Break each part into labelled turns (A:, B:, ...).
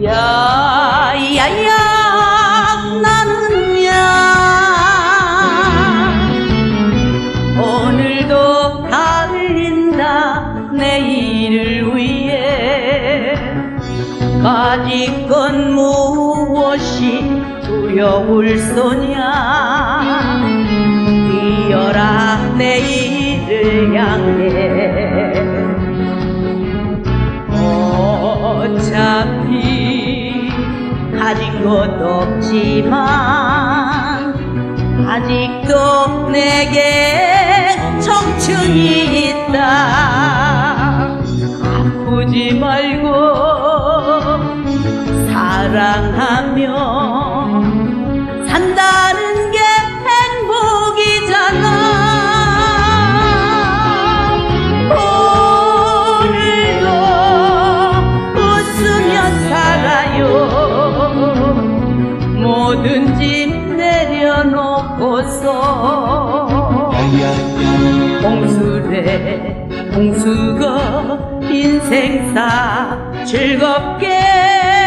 A: 야야야 나는 야. 오늘도 달린다 내일을 위해. 가지건 무엇이 두려울 소냐. 뛰어라 내일을 향해. 어차피 가진 것 없지만 아직도 내게 청춘이 있다. 아프지 말고 사랑 모든 짐 내려놓고서 홍수래 홍수가 인생사 즐겁게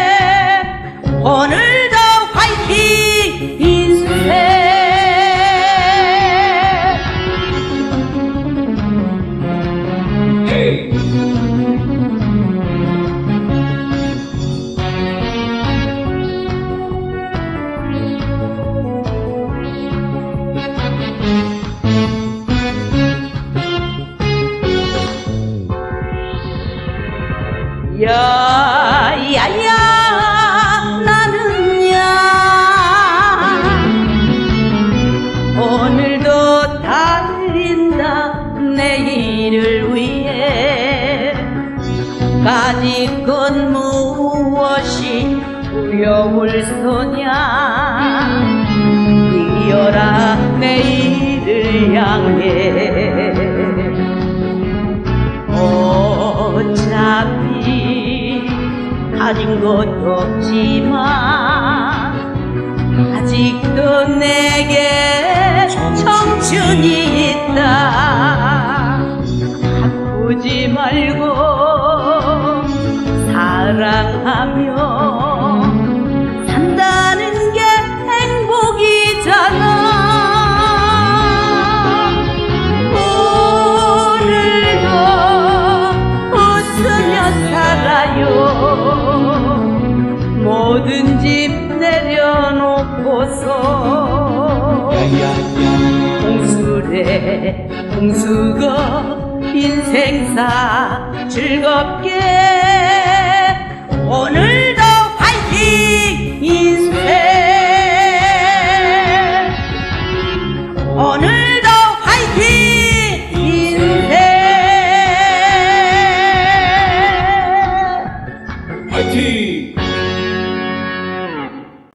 A: 야야야 나는 야 오늘도 달린다 내일을 위해 가지건 무엇이 두려울 소냐 뛰어라 내일을 향해 가진 것도 없지만 아직도 내게 청춘이 있다. 아프지 말고 사랑하며 모든 집 내려놓고서 공수래 공수가 인생사 즐겁게 오늘